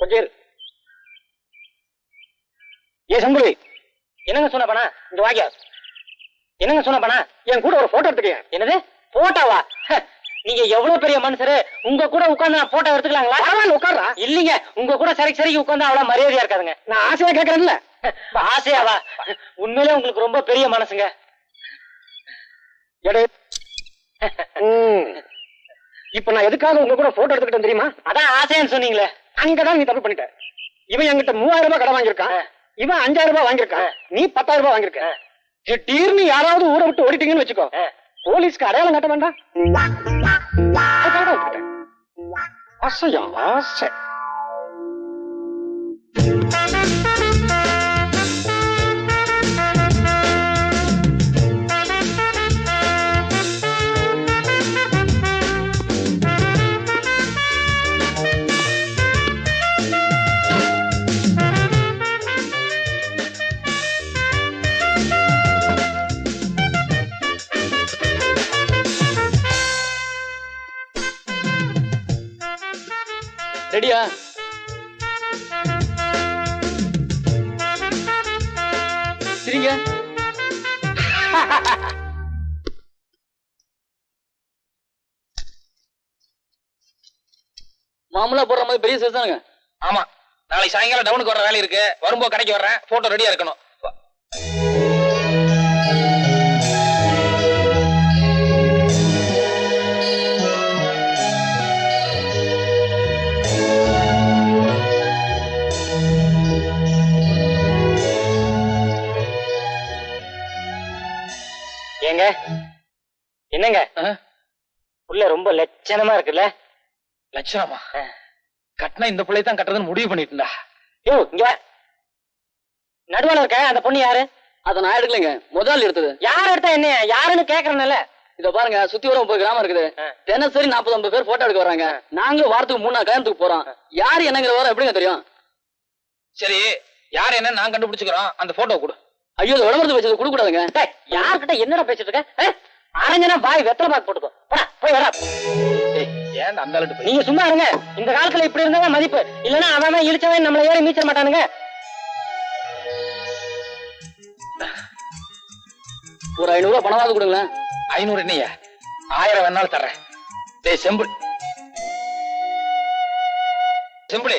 கொஞ்சம். ஏ சங்குலி என்னங்க சொன்ன பண்ணா இங்க வாங்க என்னங்க சொன்ன பண்ணா என் கூட ஒரு போட்டோ எடுத்துக்கங்க. என்னது? போட்டோவா நீங்க எவ்வளவு பெரிய மனுஷரு? உங்க கூட உட்கார்ந்து நான் போட்டோ எடுத்துக்கலாங்களா? பரவாயில்ல உட்கார்றா. இல்லீங்க உங்க கூட சரிக்கு சரிக்கு உட்கார்ந்து அவ்வளவு மரியாதையா இருக்காதுங்க. நான் ஆசையா கேக்குறேன்ல. ஆசையாவா? உண்மையிலே உங்களுக்கு ரொம்ப பெரிய மனசுங்க. எடு. இப்ப நான் எதுக்காக உங்க கூட போட்டோ எடுத்துக்கிட்டேன் தெரியுமா? அதான் ஆசைன்னு சொன்னீங்களே. அங்கதான் நீ தப்பு பண்ணிட்ட. இவன் என்கிட்ட மூவாயிரம் ரூபாய் கடை வாங்கியிருக்கான். இவன் அஞ்சாயிரம் ரூபாய் வாங்கியிருக்கான். நீ பத்தாயிரம் ரூபாய் வாங்கியிருக்க. திடீர்னு யாராவது ஊரை விட்டு ஓடிட்டீங்கன்னு வச்சுக்கோ. போலீஸ்க்கு அடையாளம் கட்ட வேண்டாம். அசையா ஆசை. மாமூலா போடுற மாதிரி பெரிய சைஸ் தானுங்க. ஆமா. நாளைக்கு சாயங்காலம் டவுனுக்கு வர வேலை இருக்கு. வரும்போது கடைக்கு வர்றேன். போட்டோ ரெடியா இருக்கணும். ஏங்க? என்னங்க? உள்ள ரொம்ப லட்சணமா இருக்குல்ல? லட்சணமா? கட்டினா இந்த பிள்ளை தான் கட்டுறதுன்னு முடிவு பண்ணிட்டுண்டா யோ இங்க. வா. நடுவுல இருக்க அந்த பொண்ணு யாரு? அதை நான் எடுக்கலைங்க. முதல் எடுத்தது. யார் எடுத்தா என்ன? யாருன்னு கேக்குறேன்ல. இத பாருங்க சுத்தி வர முப்பது கிராமம் இருக்குது. தினசரி நாற்பது ஐம்பது பேர் போட்டோ எடுக்க வராங்க. நாங்களும் வாரத்துக்கு மூணு நாள் கல்யாணத்துக்கு போறோம். யாரு என்னங்கிற வர எப்படிங்க தெரியும்? சரி யார் என்ன நான் கண்டுபிடிச்சுக்கிறோம். அந்த போட்டோ கொடு. ஐயோ இது விளம்பரத்து வச்சது கொடுக்க கூடாதுங்க யார்கிட்ட என்னடா பேசிட்டு இருக்க? அரஞ்சனா பாய் வெத்தலை பாக்கு போட்டுக்கோ. போடா போய் வரா. ஏன் அந்த போய் நீங்க சும்மா இருங்க. இந்த காலத்துல இப்படி இருந்தா மதிப்பு. இல்லன்னா அவன் இழிச்சவன் நம்மள ஏறி மீச்சிட மாட்டானுங்க. ஒரு ஐநூறு ரூபாய் பணமாவது கொடுங்களேன். ஐநூறு என்னையா? ஆயிரம் வேணாலும் தர்றேன். டேய் செம்பிள் செம்பிளி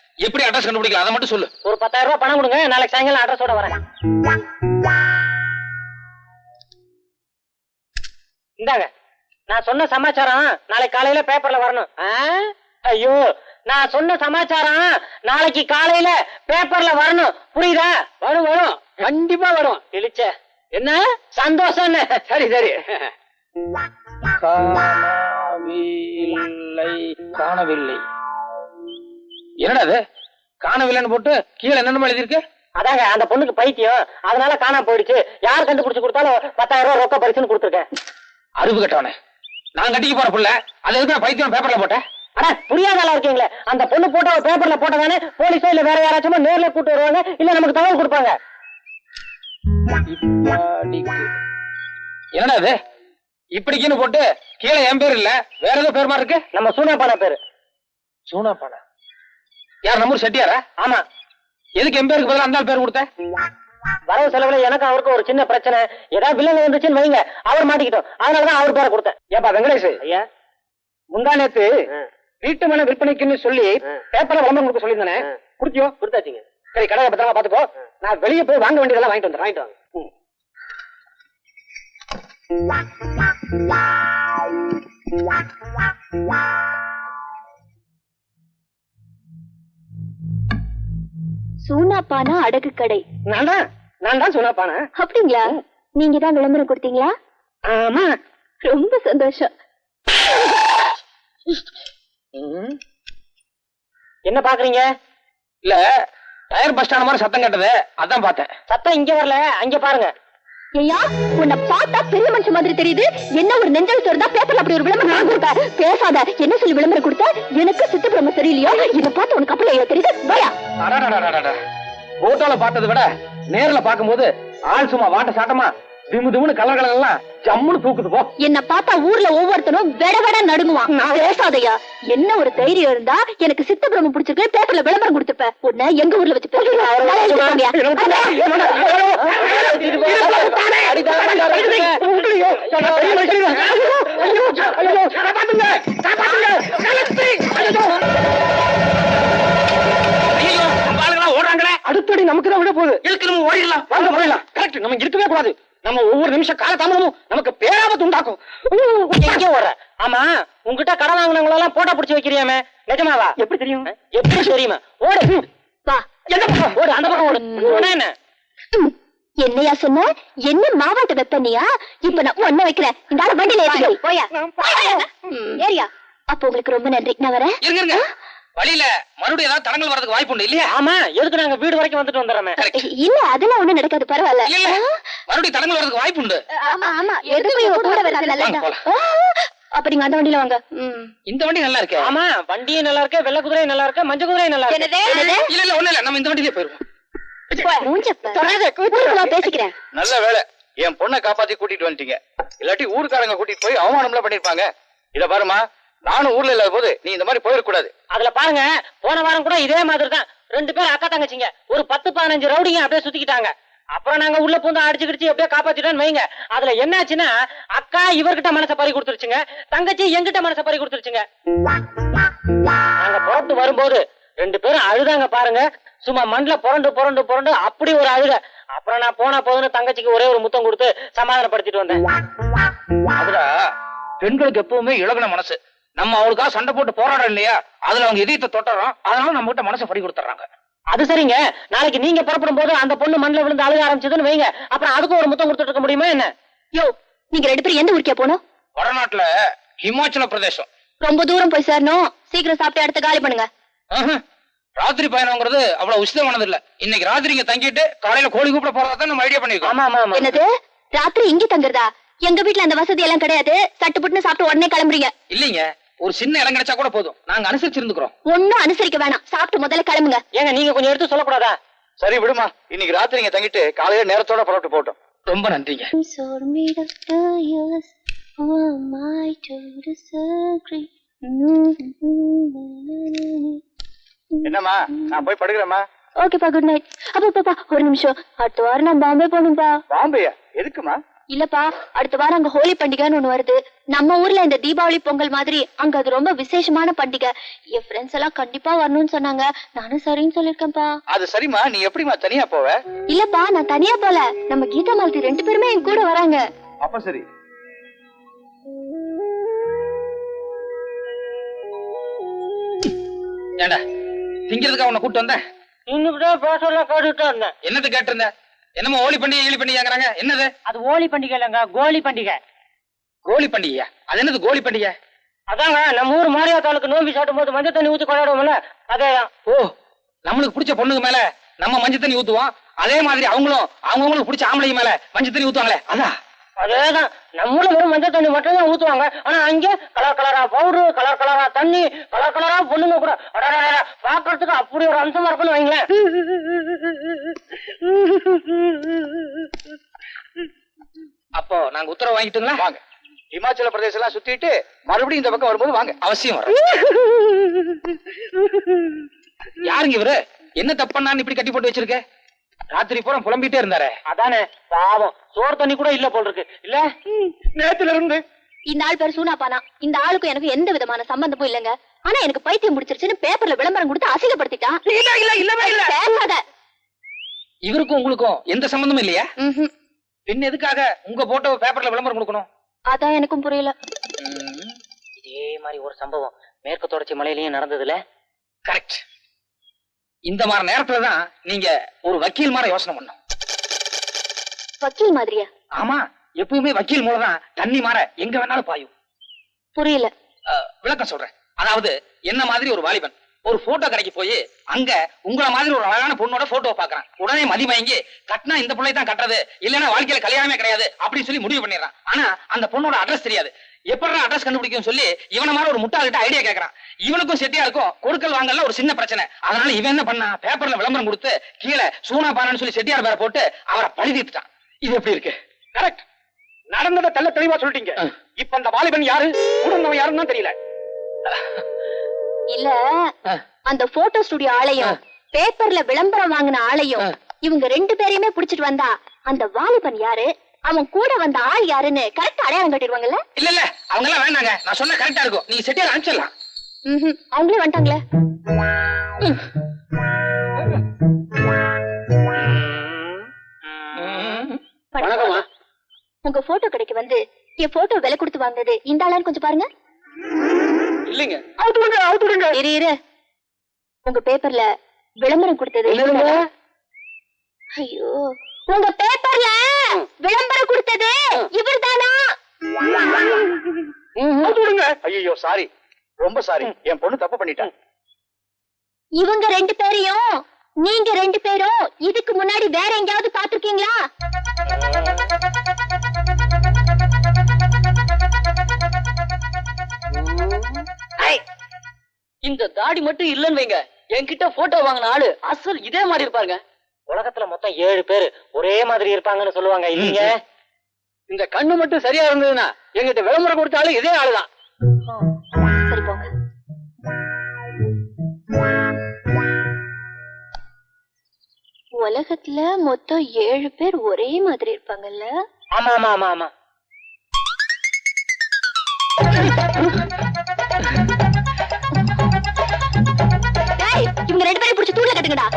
எப்படி அட்ரஸ் கண்டுபிடிக்கலாம்? அதை மட்டும் சொல்லு. ஒரு பத்தாயிரம் ரூபாய் பணம் கொடுங்க நாளைக்கு சாயங்காலம் அட்ரஸோட வரேன். இந்தாங்க நான் சொன்ன சமாச்சாரம் நாளைக்கு காலையில பேப்பர்ல வரணும். ஐயோ நான் சொன்ன சமாச்சாரம் நாளைக்கு காலையில பேப்பர்ல வரணும். புரியுதா? வரும் வரும். கண்டிப்பா வரும். இழிச்ச என்ன? சந்தோஷம் சரி சரி. காணவில்லை. காணவில்லை. என்னடா அது காணவில்லைன்னு போட்டு கீழே என்னென்ன எழுதியிருக்கு? அதாங்க அந்த பொண்ணுக்கு பைத்தியம். அதனால காணாம போயிடுச்சு. யார் கண்டுபிடிச்சு கொடுத்தாலும் பத்தாயிரம் ரூபாய் ரொக்க பரிசுன்னு கொடுத்துருக்கேன். அறிவு கட்டவனே. நான் கட்டிக்க போற புள்ள. அது எதுக்கு பைத்தியம் பேப்பர்ல போட்டேன்? அட புரியாதால இருக்கீங்களே. அந்த பொண்ணு போட்டோ பேப்பர்ல போட்டதானே போலீஸோ இல்ல வேற யாராச்சும் நேர்ல கூட்டு வருவாங்க இல்ல நமக்கு தகவல் கொடுப்பாங்க. என்னடா இது? இப்படிக்குன்னு போட்டு கீழே என் பேர் இல்ல வேற ஏதோ பேர் மாதிரி இருக்கு? நம்ம சூனாப்பான பேரு. சூனா பானா யார் நம்ம செட்டியாரா? ஆமா. எதுக்கு என் பேருக்கு பதிலா அந்த பேர் கொடுத்த வரவு செலவுல எனக்கு அவருக்கு ஒரு சின்ன பிரச்சனை. ஏதாவது வில்லங்க வந்துச்சுன்னு வைங்க. அவர் மாட்டிக்கிட்டோம். அதனாலதான் அவர் பேரை கொடுத்தேன். ஏப்பா வெங்கடேஷ். ஐயா. முந்தா நேத்து வீட்டு மன விற்பனைக்குன்னு சொல்லி பேப்பர்ல விளம்பரம் கொடுக்க சொல்லியிருந்தானே. குடுத்தியோ? கொடுத்தாச்சுங்க. சரி கடையை பத்திரமா பாத்துக்கோ. நான் வெளியே போய் வாங்க வேண்டியதெல்லாம் வாங்கிட்டு வந்துடுறேன். வாங்கிட்டு வாங்க. சூனாப்பானா அடகு கடை? நான் தான் நான் தான் சொன்னாப்பான அப்படிங்களா? நீங்க தான் விளம்பரம் கொடுத்தீங்களா? ஆமா. ரொம்ப சந்தோஷம். என்ன பாக்குறீங்க? இல்ல டயர் பஸ் ஸ்டாண்ட் மாதிரி சத்தம் கேட்டது. அதான் பார்த்தேன். சத்தம் இங்க வரல. அங்க பாருங்க. ஐயா உன்னை பார்த்தா பெரிய மனுஷன் மாதிரி தெரியுது. என்ன ஒரு நெஞ்சல் இருந்தா பேப்பர்ல அப்படி ஒரு விளம்பரம் நான் கொடுத்த? பேசாத என்ன சொல்லி விளம்பரம் கொடுத்த? எனக்கு சித்த பிரம்ம சரியில்லையோ? இதை பார்த்து உனக்கு அப்பல தெரியுது? பயா போட்டோல பார்த்ததை விட நேர்ல பாக்கும்போது ஆள் சும்மா வாட்ட சாட்டமா? திமு திமுன்னு கலர் ஜம்முன்னு தூக்குது போ. என்ன பார்த்தா ஊர்ல ஒவ்வொருத்தனும் வெட வெட நடுங்குவான். பேசாதய்யா என்ன ஒரு தைரியம் இருந்தா எனக்கு சித்த பிரம்ம பிடிச்சிருக்கு பேப்பர்ல விளம்பரம் கொடுத்துப்ப உன்னை எங்க ஊர்ல வச்சு அடுத்தடி நமக்கு தான் விட போகுது. நம்ம ஓடிடலாம். வாங்க போயிடலாம் கரெக்ட் நம்ம இருக்கவே கூடாது. நம்ம ஒவ்வொரு நிமிஷம் கால தாமதமும் நமக்கு பேராபத்து உண்டாக்கும். எங்க ஓடுற ஆமா உங்ககிட்ட கடன் வாங்கினவங்க எல்லாம் போட்டோ பிடிச்சு வைக்கிறியாமே? நிஜமாவா? எப்படி தெரியும்? எப்படி தெரியுமா? ஓடு. வா. எந்த பக்கம்? ஓடு அந்த பக்கம் ஓடு. என்ன. என்னையா சொன்ன? என்ன மாவாட்ட வெப்பனியா? இப்ப நான் ஒன்ன வைக்கிறேன். இந்த ஆள வண்டியில ஏறியா. அப்ப உங்களுக்கு ரொம்ப நன்றி. நான் வரேன். வழியில மறுபடியும் ஏதாவது தடங்கள் வரதுக்கு வாய்ப்பு உண்டு இல்லையா? ஆமா எதுக்கு நாங்க வீடு வரைக்கும் வந்துட்டு வந்துடுறோமே? இல்ல அதெல்லாம் ஒண்ணும் நடக்காது பரவாயில்ல. இல்ல மறுபடியும் தடங்கள் வரதுக்கு வாய்ப்பு உண்டு. ஆமா ஆமா. எதுக்கு இவ கூட வரது அப்ப நீங்க அந்த வண்டியில வாங்க. இந்த வண்டி நல்லா இருக்கே? ஆமா வண்டியும் நல்லா இருக்கு வெள்ளை குதிரையும் நல்லா இருக்கு மஞ்சள் குதிரையும் நல்லா இருக்கு? இல்ல இல்ல ஒண்ணு இல்ல. நம்ம இந்த வண்டியிலே போயிருவோம். பேசிக்கிறேன். நல்ல வேலை. என் பொண்ணை காப்பாத்தி கூட்டிட்டு வந்துட்டீங்க. இல்லாட்டி ஊருக்காரங்க கூட்டிட்டு போய் அவமானம்லாம் பண்ணிருப்பாங்க. இத பாருமா நானும் ஊர்ல இல்லாத போது நீ இந்த மாதிரி போயிடக்கூடாது. அதுல பாருங்க போன வாரம் கூட இதே மாதிரி தான் ரெண்டு பேரும் அக்கா தங்கச்சிங்க. ஒரு பத்து பதினஞ்சு ரவுடிங்க அப்படியே சுத்திக்கிட்டாங்க. அப்புறம் நாங்க உள்ள பூந்து அடிச்சு கிடிச்சு எப்படியோ காப்பாத்திட்டோம்னு வைங்க. அதுல என்னாச்சுன்னா அக்கா இவர்கிட்ட மனச பறி கொடுத்துருச்சுங்க. தங்கச்சி எங்கிட்ட மனச பறி கொடுத்துருச்சுங்க. நாங்க புறப்பட்டு வரும்போது ரெண்டு பேரும் அழுதாங்க பாருங்க. சும்மா மண்ல புரண்டு புரண்டு புரண்டு அப்படி ஒரு அழுக. அப்புறம் நான் போனா போதுன்னு தங்கச்சிக்கு ஒரே ஒரு முத்தம் கொடுத்து சமாதானப்படுத்திட்டு வந்தேன். அதுல பெண்களுக்கு எப்பவுமே இழகுன மனசு. நம்ம அவளுக்காக சண்டை போட்டு போராடம் இல்லையா? அதுல அவங்க இதயத்தை தொட்டுறோம். அதனால நம்ம கிட்ட மனசை பறி கொடுத்துறாங்க அது சரிங்க. நாளைக்கு நீங்க புறப்படும் போது அந்த பொண்ணு மண்ணுல விழுந்து அழுக ஆரம்பிச்சதுன்னு வைங்க. அப்புறம் அதுக்கும் ஒரு முத்தம் கொடுத்துட்டு இருக்க முடியுமா என்ன? யோ நீங்க ரெண்டு பேரும் எந்த ஊருக்கே போனோம்? வடநாட்டுல ஹிமாச்சல பிரதேசம். ரொம்ப தூரம் போய் சேரணும். சீக்கிரம் சாப்பிட்டு அடுத்த காலி பண்ணுங்க. ஆஹா. ராத்திரி பயணம்ங்கிறது அவ்வளவு உசிதமானது இல்ல இன்னைக்கு ராத்திரி இங்க தங்கிட்டு காலையில கோழி கூப்பிட போறதா நம்ம ஐடியா பண்ணிருக்கோம். ஆமா ஆமா ஆமா. என்னது? ராத்திரி இங்க தங்குறதா? எங்க வீட்ல அந்த வசதி எல்லாம் கிடையாது. சட்டு புட்டுன்னு சாப்பிட்டு உடனே கிளம்புறீங்க. இல்லைங்க. ஒரு சின்ன இடம் கிடைச்சா கூட போதும். நாங்க அனுசரிச்சிருந்துக்கிறோம். ஒண்ணும் அனுசரிக்க வேணாம். சாப்பிட்டு முதல்ல கிளம்புங்க. ஏங்க நீங்க கொஞ்சம் எடுத்து சொல்லக்கூடாதா? சரி விடுமா. இன்னைக்கு ராத்திரி இங்க தங்கிட்டு காலையில நேரத்தோட புறப்பட்டு போட்டோம் ரொம்ப நன்றிங்க. என்னம்மா? நான் போய் படுக்கிறேம்மா. ஓகேப்பா குட் நைட் அப்பா பாப்பா ஒரு நிமிஷம். அடுத்த வாரம் நான் பாம்பே போகணும்பா. பாம்பேயா? எதுக்குமா இல்லப்பா அடுத்த வாரம் அங்க ஹோலி பண்டிகைன்னு ஒண்ணு வருது. நம்ம ஊர்ல இந்த தீபாவளி பொங்கல் மாதிரி அங்க அது ரொம்ப விசேஷமான பண்டிகை. என் ஃப்ரெண்ட்ஸ் எல்லாம் கண்டிப்பா வரணும்னு சொன்னாங்க. நானும் சரின்னு சொல்லிருக்கேன்ப்பா அது சரிம்மா நீ எப்படிம்மா தனியா போவ? இல்லப்பா நான் தனியா போல. நம்ம கீதா மாலதி ரெண்டு பேருமே என் கூட வராங்க. அப்ப சரி. ஏண்டா திங்கிறதுக்காக உன்னை கூட்டு வந்தேன் இன்னும் கேட்டுட்டு இருந்தேன் என்னது கேட்டிருந்த? என்னமோ ஓலி பண்டிகை ஈழி பண்டிகைங்கிறாங்க என்னது? அது ஹோலி பண்டிகை இல்லைங்க கோலி பண்டிகை. கோழி பண்டிகையா? அது என்னது கோழி பண்டிகை? அதாங்க நம்ம ஊர் மாரியாத்தாளுக்கு நோம்பி சாட்டும் போது மஞ்சள் தண்ணி ஊத்தி கொண்டாடுவோம்ல அதேதான் ஓ நம்மளுக்கு பிடிச்ச பொண்ணுக்கு மேல நம்ம மஞ்சள் தண்ணி ஊத்துவோம். அதே மாதிரி அவங்களும் அவங்கவுங்களுக்கு பிடிச்ச ஆம்பளைங்க மேல மஞ்சள் தண்ணி ஊத்துவாங்களே. அதான். அதேதான். நம்மள வெறும் மஞ்சள் தண்ணி மட்டும் தான் ஊத்துவாங்க. ஆனா அங்க கலர் கலரா பவுடர் கலர் கலரா தண்ணி கலர் கலரா பொண்ணுங்க கூட. பாக்குறதுக்கு அப்படி ஒரு அம்சமா இருக்குன்னு வைங்களேன். அப்போ நாங்க உத்தரவு வாங்கிட்டுங்களா வாங்க. இமாச்சல பிரதேசம் எல்லாம் சுத்திட்டு மறுபடியும் இந்த பக்கம் வரும்போது வாங்க. அவசியம் வரும். யாருங்க இவரு? என்ன தப்பண்ணான்னு இப்படி கட்டி போட்டு வச்சிருக்க? ராத்திரி பூரா புலம்பிட்டே இருந்தாரே. அதானே பாவம். சோறு தண்ணி கூட இல்ல போல் இருக்கு இல்ல? நேத்துல இருந்து இந்த ஆள் பேர் சூனாப்பானா? இந்த ஆளுக்கும் எனக்கு எந்த விதமான சம்பந்தமும் இல்லைங்க. ஆனா எனக்கு பைத்தியம் முடிச்சிருச்சுன்னு பேப்பர்ல விளம்பரம் கொடுத்து அசிங்கப்படுத்திட்டான். இல்ல இல்ல இல்லவே இல்ல பேசாத. இவருக்கும் உங்களுக்கும் எந்த சம்பந்தமும் இல்லையா. பின் எதுக்காக உங்க போட்டோ பேப்பர்ல விளம்பரம் கொடுக்கணும்? அதான் எனக்கும் புரியல. இதே மாதிரி ஒரு சம்பவம் மேற்கு தொடர்ச்சி மலையிலயும் நடந்ததுல? கரெக்ட் இந்த மாதிரி நேரத்துல தான் நீங்க ஒரு வக்கீல் மாதிரி யோசனை பண்ணும் வக்கீல் மாதிரியா? ஆமா எப்பவுமே வக்கீல் மூலம் தான் தண்ணி மாற எங்க வேணாலும் பாயும். புரியல. விளக்கம் சொல்றேன். அதாவது என்ன மாதிரி ஒரு வாலிபன்? ஒரு போட்டோ கடைக்கு போய் அங்க உங்கள மாதிரி ஒரு அழகான பொண்ணோட போட்டோ பாக்குறான் உடனே மதி வாங்கி கட்டினா இந்த பிள்ளை தான் கட்டுறது? இல்லைன்னா வாழ்க்கையில கல்யாணமே கிடையாது. அப்படின்னு சொல்லி முடிவு பண்ணிடுறான். ஆனா அந்த பொண்ணோட அட்ரஸ் தெரியாது. எப்படி அட்ரஸ் கண்டுபிடிக்கும் சொல்லி இவன மாதிரி ஒரு முட்டாள்கிட்ட ஐடியா கேக்குறான். இவனுக்கும் செட்டியா இருக்கும். கொடுக்கல் வாங்கல ஒரு சின்ன பிரச்சனை. அதனால இவன் என்ன பண்ணா? பேப்பர்ல விளம்பரம் கொடுத்து கீழே சூனா பானன்னு சொல்லி செட்டியார் பேரை போட்டு அவரை பழி தீர்த்துட்டான். இது எப்படி இருக்கு? கரெக்ட் நடந்ததை தெள்ள தெளிவா சொல்லிட்டீங்க. இப்ப அந்த வாலிபன் யாரு? உடனவன் யாருன்னு தான் தெரியல. இல்ல அந்த போட்டோ ஸ்டுடியோ ஆளையும் பேப்பர்ல விளம்பரம் வாங்கின ஆளையும் இவங்க ரெண்டு பேரையுமே புடிச்சிட்டு வந்தா அந்த வாலிபன் யாரு? அவன் கூட வந்த ஆள் யாருன்னு கரெக்டா அடையாளம் கட்டிடுவாங்கல்ல? இல்ல இல்ல. அவங்க எல்லாம் வேண்டாங்க. நான் சொன்ன கரெக்டா இருக்கும். நீங்க செட்டியார் அனுப்பிச்சிடலாம். அவங்களே வந்துட்டாங்களே. வணக்கம்மா. உங்க போட்டோ கடைக்கு வந்து என் போட்டோ விலை கொடுத்து வாங்குனது இந்த ஆளான்னு கொஞ்சம் பாருங்க. இல்லைங்க. அவுத்து விடுங்க அவுத்து விடுங்க இரு இரு. உங்க பேப்பர்ல விளம்பரம் கொடுத்தது? ஐயோ. உங்க பேப்பர்ல விளம்பரம் கொடுத்தது இவர்தானா? அவுத்து விடுங்க. ஐயோ சாரி ரொம்ப சாரி என் பொண்ணு தப்பு பண்ணிட்டேன் இவங்க ரெண்டு பேரையும் நீங்க ரெண்டு பேரும் இதுக்கு முன்னாடி வேற எங்கேயாவது பாத்திருக்கீங்களா இந்த தாடி மட்டும் இல்லன்னு வைங்க. என்கிட்ட போட்டோ வாங்கின ஆளு அசல் இதே மாதிரி இருப்பாருங்க. உலகத்துல மொத்தம் ஏழு பேர் ஒரே மாதிரி இருப்பாங்கன்னு சொல்லுவாங்க இல்லீங்க? இந்த கண்ணு மட்டும் சரியா இருந்ததுன்னா எங்கிட்ட விளம்பரம் கொடுத்தாலும் இதே ஆளுதான். சரி போங்க. உலகத்துல மொத்தம் ஏழு பேர் ஒரே மாதிரி இருப்பாங்கல்ல? ஆமா ஆமா ஆமா ஆமா. டேய் இவங்க ரெண்டு பேரும் பிடிச்சி தூண்ல கட்டுங்கடா.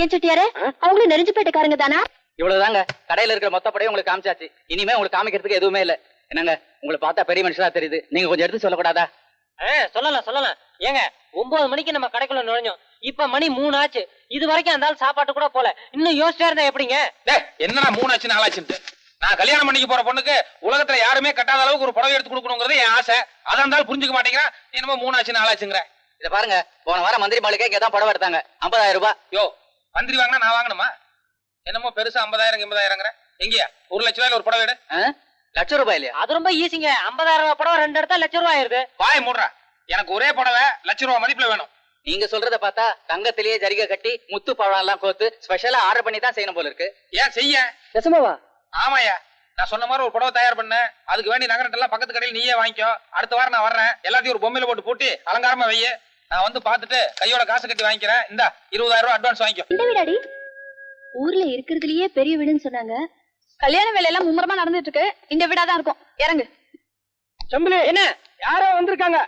ஏன் செட்டியாரே அவங்களும் நெறிஞ்சு போயிட்டக்காரங்க தானா? இவ்வளவுதாங்க. கடையில இருக்கிற மொத்த படையும் உங்களுக்கு காமிச்சாச்சு. இனிமே உங்களுக்கு காமிக்கிறதுக்கு எதுவுமே இல்ல. என்னங்க உங்களை பார்த்தா பெரிய மனுஷனா தெரியுது. நீங்க கொஞ்சம் எடுத்து சொல்லக்கூடாதா? சொல்லலாம் சொல்லலாம் ஏங்க ஒன்பது மணிக்கு நம்ம கடைக்குள்ள நுழைஞ்சோம். இப்ப மணி மூணு ஆச்சு இது வரைக்கும் அந்த ஆள் சாப்பாட்டு கூட போல. இன்னும் யோசிச்சா இருந்தா எப்படிங்க? டேய் என்னடா மூணு ஆச்சு நாலாச்சுன்ட்டு நான் கல்யாணம் பண்ணிக்க போற பொண்ணுக்கு உலகத்துல யாருமே கட்டாத அளவுக்கு ஒரு புடவை எடுத்து கொடுக்கணுங்கிறது என் ஆசை. அதான் இருந்தாலும் புரிஞ்சுக்க மாட்டேங்கிறான் என்னமோ மூணு ஆச்சு நாலாச்சுங்கிற இத பாருங்க போன வாரம் மந்திரி மாளிகை இங்க தான் புடவை எடுத்தாங்க. ஐம்பதாயிரம் ரூபாய். யோ மந்திரி வாங்கினா நான் வாங்கணுமா? என்னமோ பெருசா ஐம்பதாயிரம் எண்பதாயிரங்கிற எங்கயா? ஒரு லட்ச ரூபாயில ஒரு புடவை எடு? லட்சம் ரூபாய் இல்லையா அது ரொம்ப ஈஸிங்க ஐம்பதாயிரம் ரூபாய் படம் ரெண்டு இடத்துல லட்சம் ரூபாய் ஆயிருது. வாய் மூடுறா. எனக்கு ஒரே புடவை லட்ச ரூபாய் மதிப்புல வேணும். நீங்க சொல்றத பார்த்தா தங்கத்திலேயே ஜரிகை கட்டி முத்து பழம் எல்லாம் கோத்து ஸ்பெஷலா ஆர்டர் பண்ணி தான் செய்யணும் போல இருக்கு. ஏன் செய்ய? நெசமாவா? ஆமாயா நான் சொன்ன மாதிரி ஒரு புடவை தயார் பண்ண. அதுக்கு வேண்டிய நகரட்டு எல்லாம் பக்கத்து கடையில் நீயே வாங்கிக்கோ. அடுத்த வாரம் நான் வர்றேன். எல்லாத்தையும் ஒரு பொம்மையில போட்டு பூட்டி அலங்காரமா வைய. நான் வந்து பார்த்துட்டு கையோட காசு கட்டி வாங்கிக்கிறேன். இந்த இருபதாயிரம் ரூபாய் அட்வான்ஸ் வாங்கிக்கோ. இந்த வீடாடி? ஊர்ல இருக்கிறதுலயே பெரிய வீடுன்னு சொன்னாங்க. கல்யாண வேலையெல்லாம் மும்முரமா நடந்துட்டு இருக்கு இந்த வீடா தான் இருக்கும். இறங்கு. செம்புலி என்ன? யாரோ வந்திருக்காங்க?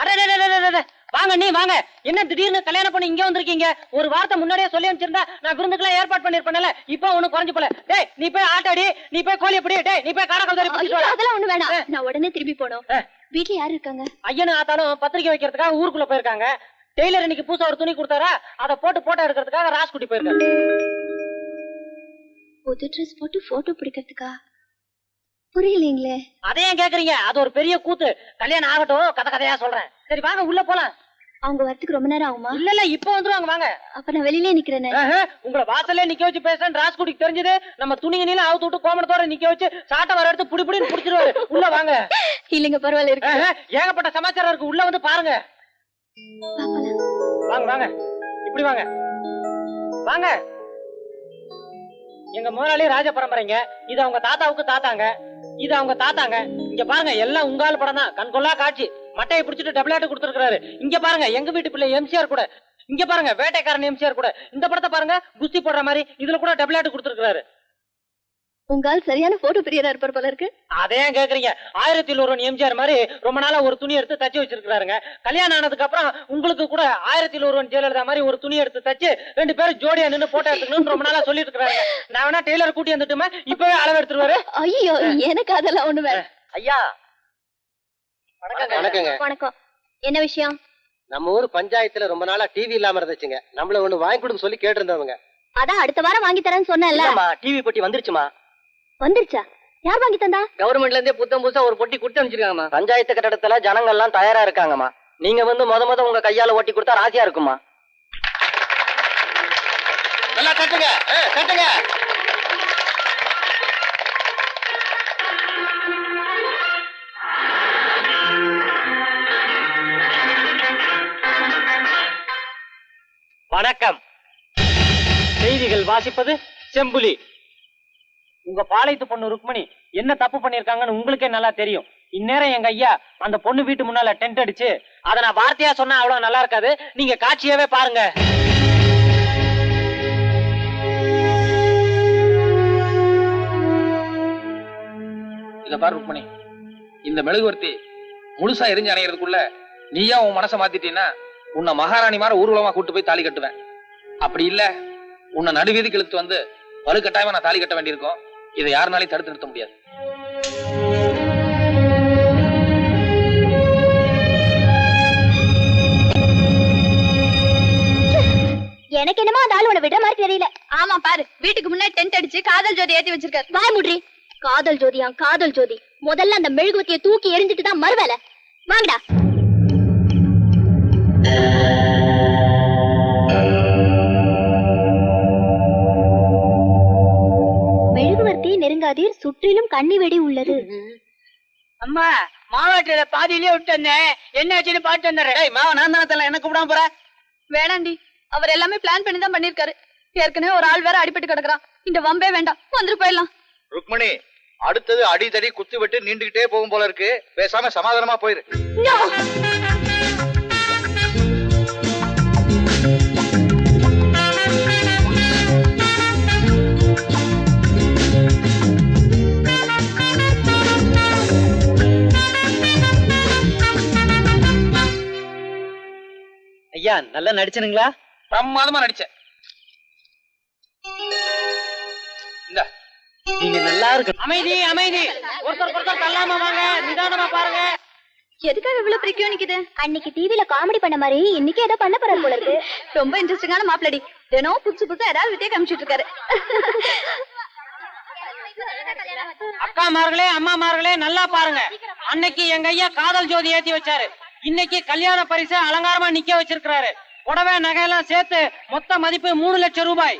அடே. வாங்க நீ வாங்க. என்ன திடீர்னு கல்யாணம் பண்ணி இங்க வந்திருக்கீங்க? ஒரு வார்த்தை முன்னாடியே சொல்லி அனுப்பிச்சிருந்தா நான் விருந்துக்கெல்லாம் ஏற்பாடு பண்ணிருப்பேன்ல இப்போ ஒண்ணு குறைஞ்சு போல. டேய் நீ போய் ஆட்டாடி நீ போய் கோழி பிடி. டேய் நீ போய் காரக்கல் அதெல்லாம் ஒண்ணு வேணாம். நான் உடனே திரும்பி போனோம் வீட்ல யாரு இருக்காங்க? ஐயனும் ஆத்தாலும் பத்திரிக்கை வைக்கிறதுக்காக ஊருக்குள்ள போயிருக்காங்க. டெய்லர் இன்னைக்கு புதுசா ஒரு துணி கொடுத்தாரா? அதை போட்டு போட்டோ எடுக்கிறதுக்காக ராஸ்குட்டி போயிருக்காரு. புது ட்ரெஸ் போட்டு போட்டோ பிடிக்கிறதுக்கா? புரியலீங்களே. அதை ஏன் கேக்குறீங்க. அது ஒரு பெரிய கூத்து. கல்யாணம் ஆகட்டும் கதை கதையா சொல்றேன். சரி வாங்க உள்ள போலாம். அவங்க வரதுக்கு ரொம்ப நேரம் ஆகுமா? இல்ல இல்ல இப்ப வந்துருவாங்க வாங்க. அப்ப நான் வெளியிலே நிக்கிறேனே உங்களை வாசல்ல நிக்க வச்சு பேசுறேன் ராஸ்குட்டிக்கு தெரிஞ்சது நம்ம துணிங்க நீல அவுத்து விட்டு கோமணத்தோட நிக்க வச்சு சாட்டை வர எடுத்து புடி புடின்னு புடிச்சிருவாரு. உள்ள வாங்க. இல்லைங்க பரவாயில்ல இருக்கு. ஏகப்பட்ட சமாச்சாரம் இருக்கு. உள்ள வந்து பாருங்க. வாங்க வாங்க. இப்படி வாங்க. வாங்க. எங்க முதலாளி ராஜ பரம்பரைங்க. இது அவங்க தாத்தாவுக்கு தாத்தாங்க. இது அவங்க தாத்தாங்க. இங்க பாருங்க எல்லாம் உங்கால படம் தான் கண்கொள்ளா காட்சி. மட்டையை பிடிச்சிட்டு டபுளாட்டு கொடுத்துருக்காரு இங்க பாருங்க எங்க வீட்டு பிள்ளை எம்சிஆர் கூட. இங்க பாருங்க வேட்டைக்காரன் எம்சிஆர் கூட. இந்த படத்தை பாருங்க குஸ்தி போடுற மாதிரி இதுல கூட டபுளாட்டு கொடுத்துருக்காரு உங்க ஆள் சரியான போட்டோ பிரியரா இருப்பார் போல இருக்கு. அதே ஏன் கேக்குறீங்க? ஆயிரத்தி ஒருவன் எம்ஜிஆர் மாதிரி ரொம்ப நாளா ஒரு துணி எடுத்து தச்சு வச்சிருக்காருங்க கல்யாணம் ஆனதுக்கு அப்புறம் உங்களுக்கு கூட ஆயிரத்தி ஒருவன் ஜெயலலிதா மாதிரி ஒரு துணி எடுத்து தச்சு ரெண்டு பேரும் ஜோடியா நின்னு போட்டோ எடுத்துக்கணும்னு ரொம்ப நாளா சொல்லிட்டு இருக்காங்க நான் வேணா டெய்லர் கூட்டி வந்துட்டுமா இப்பவே அளவு எடுத்துருவாரு. ஐயோ எனக்கு அதெல்லாம் ஒண்ணு வேணாம் ஐயா வணக்கங்க. வணக்கம். என்ன விஷயம்? நம்ம ஊர் பஞ்சாயத்துல ரொம்ப நாளா டிவி இல்லாம இருந்துச்சுங்க. நம்மள ஒண்ணு வாங்கி கொடுக்க சொல்லி கேட்டிருந்தவங்க. அதான் அடுத்த வாரம் வாங்கி தரேன்னு சொன்னேன்ல. டிவி பெட்டி வந்துருச்சுமா? வந்துருச்சா? யார் வாங்கி தந்தா? கவர்மெண்ட்ல இருந்தே புத்தம் புதுசா ஒரு பொட்டி கொடுத்து அனுப்பிச்சிருக்காங்கம்மா. பஞ்சாயத்து கட்டடத்துல ஜனங்கள் எல்லாம் தயாரா இருக்காங்கம்மா. நீங்க வந்து முத முத உங்க கையால ஒட்டி கொடுத்தா ராசியா இருக்குமா நல்லா தட்டுங்க. தட்டுங்க. வணக்கம். செய்திகள் வாசிப்பது செம்புலி. உங்க பாளையத்து பொண்ணு ருக்மணி என்ன தப்பு பண்ணிருக்காங்கன்னு உங்களுக்கே நல்லா தெரியும். இந்நேரம் எங்க ஐயா அந்த பொண்ணு வீட்டு முன்னால டென்ட் அடிச்சு அத நான் வார்த்தையா சொன்னா அவ்வளவு நல்லா இருக்காது. நீங்க காட்சியாவே பாருங்க. இத பாரு ருக்மணி. இந்த மெழுகுவர்த்தி முழுசா எரிஞ்சு அணையறதுக்குள்ள நீயா உன் மனசை மாத்திட்டீன்னா உன்னை மகாராணி மாதிரி ஊர்வலமா கூட்டு போய் தாலி கட்டுவேன். அப்படி இல்ல உன்னை நடுவீதிக்கு இழுத்து வந்து வலுக்கட்டாயமா நான் தாலி கட்ட வேண்டியிருக்கும். இதை யாருனாலையும் தடுத்து நிறுத்த முடியாது. எனக்கு என்னமோ அந்த ஆளு உன்னை விடுற மாதிரி தெரியல. ஆமா பாரு. வீட்டுக்கு முன்னாடி டென்ட் அடிச்சு காதல் ஜோதி ஏத்தி வச்சிருக்காரு. வாய் முட்ரி காதல் ஜோதியா காதல் ஜோதி. முதல்ல அந்த மெழுகுவத்திய தூக்கி எரிஞ்சிட்டு தான் மறுவேலை. வாங்கடா. மெழுகுவர்த்தி நெருங்காதீர் சுற்றிலும் கண்ணி வெடி உள்ளது. அம்மா மாவாட்டில பாதியிலே விட்டு வந்தேன். என்ன ஆச்சுன்னு பாட்டு வந்துடுறேன். டேய் மாவ நான் தானே எனக்கு கூடாம போற? வேணாண்டி அவர் எல்லாமே பிளான் பண்ணி தான் பண்ணிருக்காரு. ஏற்கனவே ஒரு ஆள் வேற அடிபட்டு கிடக்குறான். இந்த வம்பே வேண்டாம். வந்துட்டு போயிடலாம். ருக்மணி அடுத்தது அடிதடி குத்து விட்டு நீண்டுகிட்டே போகும் போல இருக்கு. பேசாம சமாதானமா போயிரு. நல்லா நடிச்சனுங்களா பிரமாதமா நடிச்சேன் இந்த. நீங்க நல்லா இருக்கு அமைதி அமைதி. ஒருத்தர் ஒருத்தர் தள்ளாம வாங்க. நிதானமா பாருங்க. எதுக்காக இவ்வளவு பிரிக்கியம் நிக்குது? அன்னைக்கு டிவில காமெடி பண்ண மாதிரி இன்னைக்கு ஏதோ பண்ண போறாரு போல இருக்கு. ரொம்ப இன்ட்ரெஸ்டிங்கான மாப்பிளடி தினம் புதுசு புதுசா ஏதாவது வித்தியா காமிச்சிட்டு இருக்காரு. அக்காமார்களே அம்மாமார்களே நல்லா பாருங்க. அன்னைக்கு எங்க ஐயா காதல் ஜோதி ஏத்தி வச்சாரு. இன்னைக்கு கல்யாண பரிசு அலங்காரமா நிக்க வச்சிருக்கிறாரு. புடவை நகையெல்லாம் சேர்த்து மொத்த மதிப்பு மூணு லட்சம் ரூபாய்.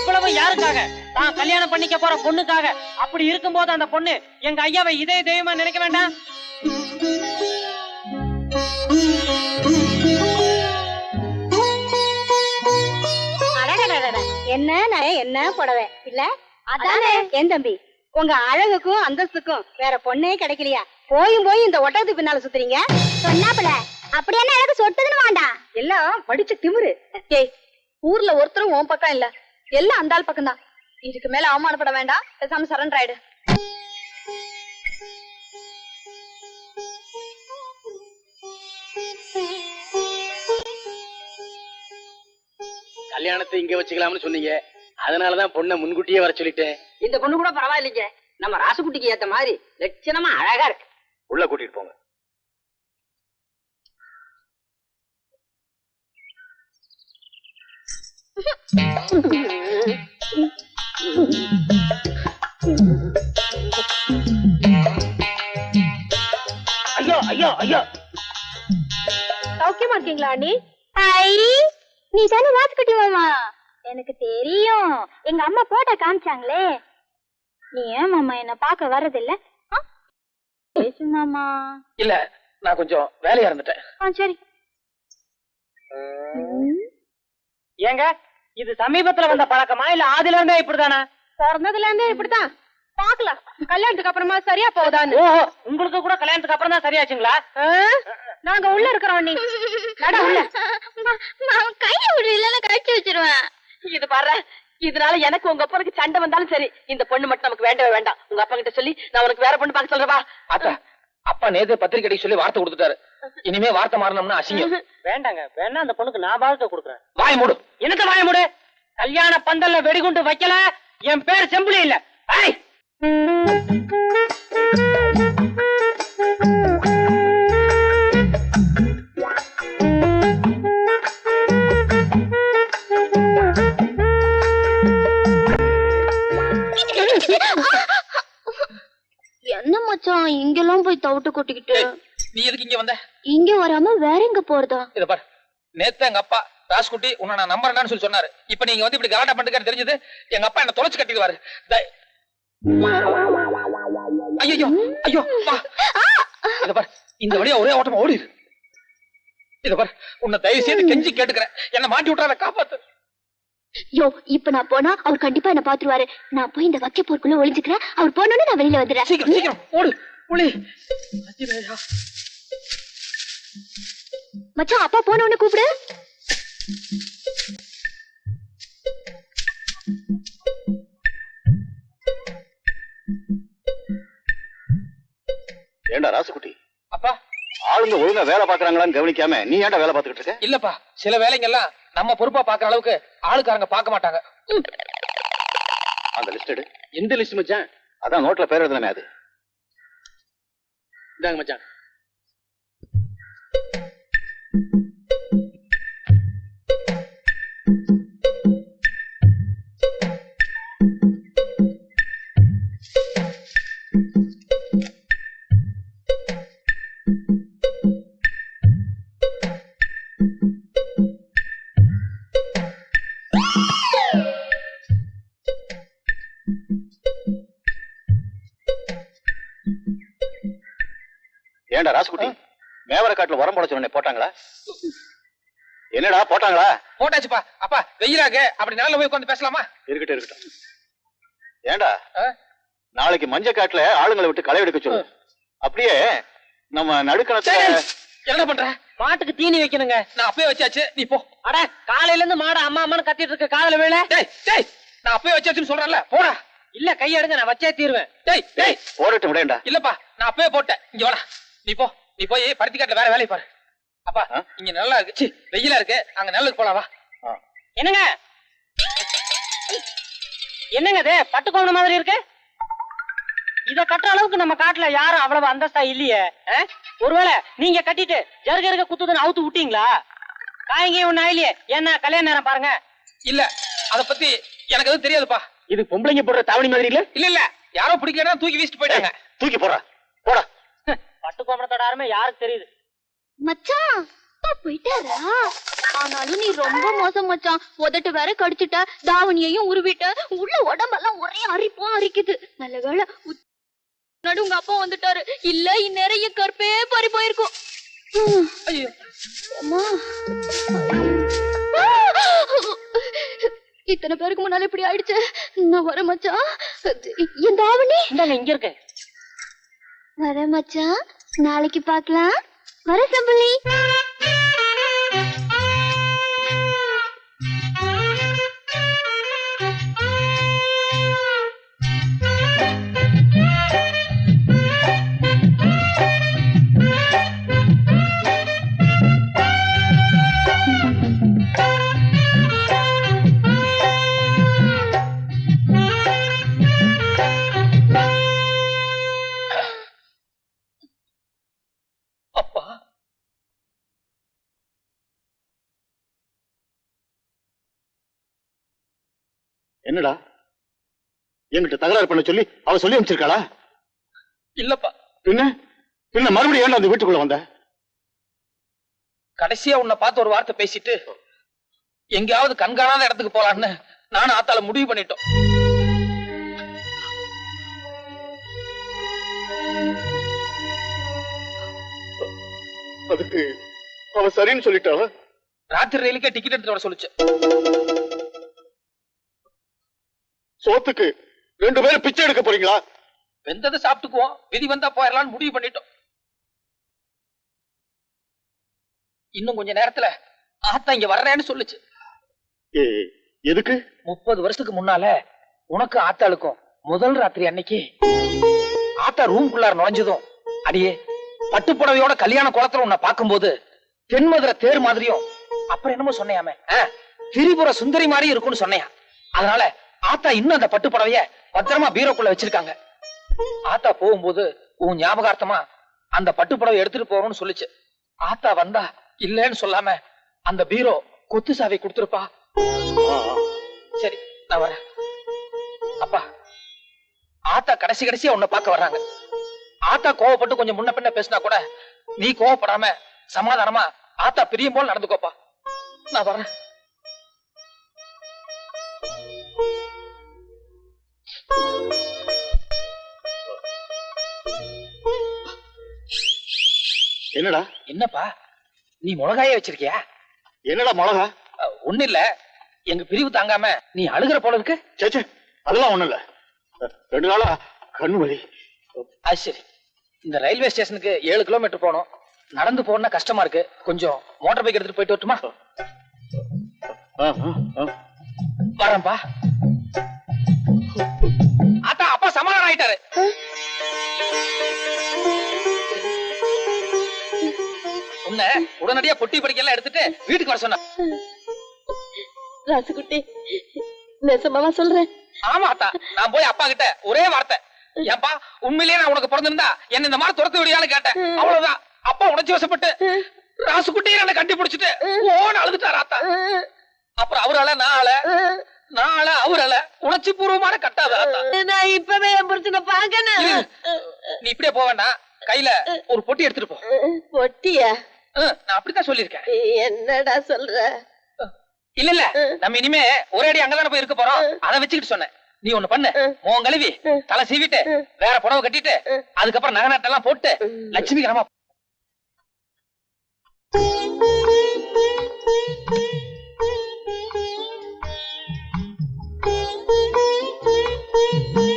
இவ்வளவு யாருக்காக? தான் கல்யாணம் பண்ணிக்க போற பொண்ணுக்காக. அப்படி இருக்கும்போது அந்த பொண்ணு எங்க ஐயாவை இதே தெய்வமா நினைக்க வேண்டாம்? என்ன என்ன புடவை? இல்ல அதானே? என் தம்பி? உங்க அழகுக்கும் அந்தஸ்துக்கும் வேற பொண்ணே கிடைக்கலையா? போயும் போய் இந்த ஒட்டகத்துக்கு பின்னால சுத்துறீங்க? சொன்னாப்புல. அப்படி என்ன எனக்கு சொட்டுதுன்னு வேண்டாம் எல்லாம் படிச்ச திமிரு. ஏய் ஊர்ல ஒருத்தரும் உன் பக்கம் இல்ல. எல்லாம் அந்த ஆள் பக்கம் தான் இதுக்கு மேல அவமானப்பட வேண்டாம். பேசாம சரண்டர் ஆயிடு. கல்யாணத்தை இங்க வச்சுக்கலாம்னு சொன்னீங்க. அதனாலதான் பொண்ணை முன்கூட்டியே வர சொல்லிட்டேன். இந்த பொண்ணு கூட பரவாயில்லைங்க. நம்ம ராசுகுட்டிக்கு ஏத்த மாதிரி லட்சணமா அழகா இருக்கு. உள்ள கூட்டிட்டு போங்க. ஐயோ ஐயோ ஐயோ. சௌக்கியமா இருக்கீங்களா அண்ணி? ஐ நீ தானே வாத்துக்குட்டி மாமா. எனக்கு தெரியும். எங்க அம்மா போட்டோ காமிச்சாங்களே. நீ ஏன் மாமா என்ன பார்க்க வர்றதில்ல? ஆ? பேசு மாமா இல்ல நான் கொஞ்சம் வேலையா இருந்துட்டேன். சரி. ஏங்க இது சமீபத்துல வந்த பழக்கமா இல்ல ஆதில இருந்தே இப்படிதானா பிறந்ததுல இருந்தே இப்படித்தான். பாக்கலாம் கல்யாணத்துக்கு அப்புறமா சரியா போகுதான்னு ஓஹோ உங்களுக்கு கூட கல்யாணத்துக்கு அப்புறம் தான் சரியாச்சுங்களா நாங்க உள்ள இருக்கிறோம் நீ நட உள்ள. கைய விடு இல்லன்னா கழிச்சு வச்சிருவேன். இது பாரு இதனால எனக்கு உங்க அப்பனுக்கு சண்டை வந்தாலும் சரி இந்த பொண்ணு மட்டும் நமக்கு வேண்டவே வேண்டாம். உங்க அப்பா கிட்ட சொல்லி நான் உனக்கு வேற பொண்ணு பார்க்க சொல்றவா? அத்தா அப்பா நேத்து பத்திரிக்கை சொல்லி வார்த்தை கொடுத்துட்டாரு. இனிமே வார்த்தை மாறணும்னா அசிங்கம். வேண்டாங்க வேணா அந்த பொண்ணுக்கு நான் வாழ்க்கை கொடுக்குறேன். வாய் மூடு. என்னத்த வாய முடு? கல்யாண பந்தல்ல வெடிகுண்டு வைக்கல என் பேர் செம்புலி இல்ல. ஐய் என்ன மச்சான் இங்கெல்லாம் போய் தவிட்டு கொட்டிக்கிட்டு? நீ எதுக்கு இங்க வந்த? இங்க வராம வேற எங்க போறதா? இத பாரு. நேத்து எங்க அப்பா ராஸ்குட்டி உன்னை நான் நம்புறேன்னு சொல்லி சொன்னாரு. இப்ப நீங்க வந்து இப்படி கலாட்டா பண்ணிருக்காரு தெரிஞ்சது எங்க அப்பா என்ன தொலைச்சு கட்டிடுவாரு ஐயோ ஐயோ இத பாரு. இந்த வழியா ஒரே ஓட்டமா ஓடிடு இத பாரு. உன்னை தயவு செய்து கெஞ்சி கேட்டுக்கிறேன். என்ன மாட்டி விட்டுறாத காப்பாத்து. யோ இப்ப நான் போனா அவர் கண்டிப்பா என்ன பாத்துருவாரு. நான் போய் இந்த வக்க போருக்குள்ள ஒளிஞ்சுக்கிறேன். அவர் போனோன்னு நான் வெளியில வந்துடுறேன். சீக்கிரம் சீக்கிரம். ஓடு புலி. அஜிரேயா. மச்சான் அப்பா போனோன்னு கூப்பிடு. ஏண்டா ராசுகுட்டி? அப்பா. ஆளுங்க ஒழுங்கா வேலை பாக்குறாங்களான்னு கவனிக்காம நீ ஏன்டா வேலை பார்த்துக்கிட்டு இருக்க? இல்லப்பா சில வேலைங்கெல்லாம் நம்ம பொறுப்பா பாக்குற அளவுக்கு ஆளுக்காரங்க பார்க்க மாட்டாங்க. அந்த லிஸ்ட் எடு. எந்த லிஸ்ட் மச்சான். அதான் நோட்ல பேர் எழுதுனமே அது. இந்தாங்க மச்சான். ஏன்டா ராசுகுட்டி மேவர காட்டுல உரம் போட சொன்னே போட்டாங்களா? என்னடா போட்டாங்களா? போட்டாச்சுப்பா. அப்பா வெயிலாக. அப்படி நிழல்ல போய் உட்காந்து பேசலாமா? இருக்கட்டும் இருக்கட்டும். ஏன்டா ஆ? நாளைக்கு மஞ்ச காட்டுல ஆளுங்களை விட்டு களை எடுக்க சொல்லு. அப்படியே நம்ம நடுக்கணத்துல என்ன பண்ற? மாட்டுக்கு தீனி வைக்கணுங்க. நான் அப்பயே வச்சாச்சு. நீ போ. அட காலையில இருந்து மாடு அம்மா அம்மான்னு கத்திட்டு இருக்க. காதல வேலை டேய் டேய். நான் அப்பயே வச்சாச்சுன்னு சொல்றேன்ல. போடா. இல்ல கையெடுங்க. நான் வச்சே தீருவேன். டேய் டேய். போடட்டும் விடேண்டா இல்லப்பா நான் அப்பவே போட்டேன். இங்க வாடா. நீ போ நீ போய் பருத்தி காட்டுல வேற வேலையை பாரு. அப்பா? இங்க நல்லா இருக்கு. சி வெயிலா இருக்கு. அங்க நெல்லுக்கு போலாம் வா. என்னங்க? என்னங்க இது? பட்டு கோவண மாதிரி இருக்கு? இத கட்டுற அளவுக்கு நம்ம காட்டுல யாரும் அவ்வளவு அந்தஸ்தா இல்லையே? ஒருவேளை நீங்க கட்டிட்டு ஜருக இருக்க குத்துதுன்னு அவுத்து விட்டீங்களா? காய்ங்க ஒண்ணு ஆயிலையே என்ன கல்யாண நேரம் பாருங்க. இல்ல அத பத்தி எனக்கு எதுவும் தெரியாதுப்பா. இது பொம்பளைங்க போடுற தாவணி மாதிரி இல்ல? இல்ல இல்ல. யாரோ பிடிக்கலன்னா தூக்கி வீசிட்டு போயிட்டாங்க. தூக்கி போடா போடா. பட்டு கோவணத்தோட அருமை யாருக்கு தெரியுது? மச்சான் அப்பா போயிட்டாரா? ஆனாலும் நீ ரொம்ப மோசம் மச்சான். உதட்டு வேற கடிச்சிட்ட தாவணியையும் உருவிட்ட. உள்ள உடம்பெல்லாம் ஒரே அரிப்பா அரிக்குது. நல்ல வேளை உத்- நடு உங்க அப்பா வந்துட்டாரு. இல்ல இந்நேரம் என் கற்பே பறி போயிருக்கும். ஹம். ஐயோ. அம்மா. இத்தனை பேருக்கு முன்னால இப்படி ஆயிடுச்சு. நான் வரேன் மச்சான். என் தாவணி. இங்க இருக்கு. வரேன் மச்சான் நாளைக்கு பார்க்கலாம் வர சம்பளி என்னடா? என்கிட்ட தகராறு பண்ண சொல்லி அவ சொல்லி அமைச்சிருக்காளா இல்லப்பா. பின்ன பின்ன மறுபடியும் ஏன்டா அந்த வீட்டுக்குள்ள வந்த? கடைசியா உன்னை பார்த்து ஒரு வார்த்தை பேசிட்டு எங்கேயாவது கண்காணாத இடத்துக்கு போலான்னு நானும் ஆத்தால முடிவு பண்ணிட்டோம். அதுக்கு அவ சரின்னு சொல்லிட்டாளா? ராத்திரி ரயிலுக்கே டிக்கெட் எடுத்து வர சொல்லுச்சு. சோத்துக்கு ரெண்டு பேரும் பிச்சை எடுக்க போறீங்களா? வெந்ததை சாப்பிட்டுக்குவோம். விதி வந்தா போயிடலாம்னு முடிவு பண்ணிட்டோம். இன்னும் கொஞ்ச நேரத்துல ஆத்தா இங்க வர்றேன்னு சொல்லுச்சு. எதுக்கு? முப்பது வருஷத்துக்கு முன்னால உனக்கு ஆத்தாளுக்கும் முதல் ராத்திரி அன்னைக்கு ஆத்தா ரூம்குள்ளார நுழைஞ்சதும் அடியே பட்டு புடவையோட கல்யாண குளத்துல உன்னை பார்க்கும்போது தென்மதுரை தேர் மாதிரியும் அப்புறம் என்னமோ சொன்னையாமே. திரிபுர சுந்தரி மாதிரி இருக்கும்னு சொன்னையா. அதனால ஆத்தா இன்னும் அந்த பட்டு புடவைய பத்திரமா பீரோக்குள்ள வச்சிருக்காங்க. ஆத்தா போகும்போது உன் ஞாபகார்த்தமா அந்த பட்டு புடவை எடுத்துட்டு போறோம்னு சொல்லுச்சு. ஆத்தா வந்தா இல்லைன்னு சொல்லாம அந்த பீரோ கொத்து சாவி கொடுத்துருப்பா. சரி நான் வரேன். அப்பா ஆத்தா கடைசி கடைசியா உன்னை பார்க்க வர்றாங்க. ஆத்தா கோவப்பட்டு கொஞ்சம் முன்ன பின்ன பேசினா கூட நீ கோவப்படாம சமாதானமா ஆத்தா பிரியும் போல் நடந்துக்கோப்பா. நான் வரேன். என்னடா? என்னப்பா? நீ மிளகாயே வச்சிருக்கியா? என்னடா மிளகா? ஒண்ணு இல்ல எங்க பிரிவு தாங்காம நீ அழுகிற போல இருக்கு. சேச்சே அதெல்லாம் ஒண்ணும் இல்ல ரெண்டு நாளா கண் வலி. அது சரி. இந்த ரயில்வே ஸ்டேஷனுக்கு ஏழு கிலோமீட்டர் போகணும். நடந்து போனா கஷ்டமா இருக்கு. கொஞ்சம் மோட்டார் பைக் எடுத்துட்டு போயிட்டு வரட்டுமா? ஆ, ஆ, ஆ. வரேன்பா ஆத்தா அப்பா சமாதானம் ஆயிட்டாரு. உடனடியா பொட்டி படிக்கலாம் எடுத்துட்டு வீட்டுக்கு வர சொன்ன. ராசுகுட்டி நெசமாவா சொல்றேன் ஆமா அத்தா. நான் போய் அப்பா கிட்ட ஒரே வார்த்தை. ஏப்பா உண்மையிலேயே நான் உனக்கு பிறந்திருந்தா என்ன இந்த மாதிரி துரத்து விடியான்னு கேட்டேன். அவ்வளவுதான். அப்பா உணர்ச்சி வசப்பட்டு ராசுக்குட்டியை என்ன கட்டி பிடிச்சிட்டு ஓன்னு அழுதுட்டாரு ஆத்தா அப்புறம் அவரால நான் அழ அவரால உணர்ச்சி பூர்வமான கட்டாத நான் இப்பவே என் பாக்கணும். நீ இப்படியே போக வேண்டாம் கையில ஒரு பொட்டி எடுத்துட்டு போ. பொட்டியா? நான் அப்படித்தான் சொல்லியிருக்கேன். என்னடா சொல்ற? இல்ல இல்ல. நம்ம இனிமே ஒரே அடி அங்கதானே போய் இருக்க போறோம். அதை வச்சுக்கிட்டு சொன்னேன். நீ ஒண்ணு பண்ணு. மோன் கழுவி தலை சீவிட்டு வேற புடவை கட்டிட்டு அதுக்கப்புறம் நகை நட்டெல்லாம் போட்டு லட்சுமி கிரமா பையன்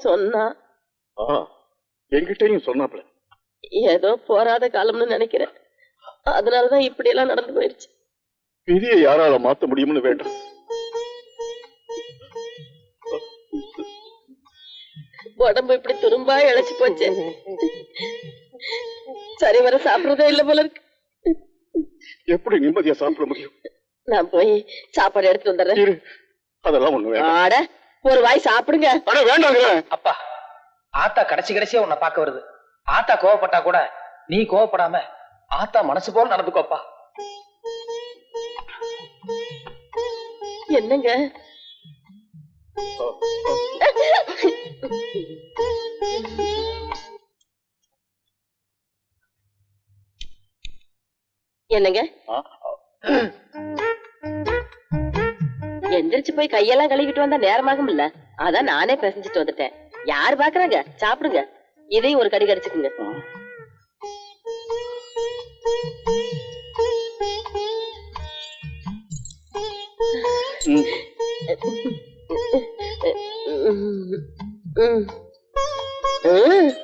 சொன்னான் ஆ, என்கிட்டயும் சொன்னாப்ல. ஏதோ போராத காலம்னு நினைக்கிறேன். அதனாலதான் இப்படி எல்லாம் நடந்து போயிருச்சு. விதியை யாரால மாத்த முடியும்னு வேண்டாம் உடம்பு இப்படி துரும்பா இழைச்சு போச்சு. சரி வர சாப்பிடுறதே இல்ல போல இருக்கு. எப்படி நிம்மதியா சாப்பிட முடியும்? நான் போய் சாப்பாடு எடுத்துட்டு வந்துடுறேன். அதெல்லாம் ஒண்ணு ஆட. ஒரு வாய் சாப்பிடுங்க. அட வேண்டாங்கிறேன் அப்பா ஆத்தா கடைசி கடைசியா உன்னை பார்க்க வருது. ஆத்தா கோவப்பட்டா கூட நீ கோவப்படாம ஆத்தா மனசு போல நடந்துக்கோப்பா என்னங்க? என்னங்க? ஆ, எந்திரிச்சு போய் கையெல்லாம் கழுவிட்டு வந்தா நேரமாகும் இல்ல அதான் நானே பிசைஞ்சிட்டு வந்துட்டேன். யாரு பாக்குறாங்க? சாப்பிடுங்க. இதையும் ஒரு கடி கடிச்சுக்குங்க. ம்.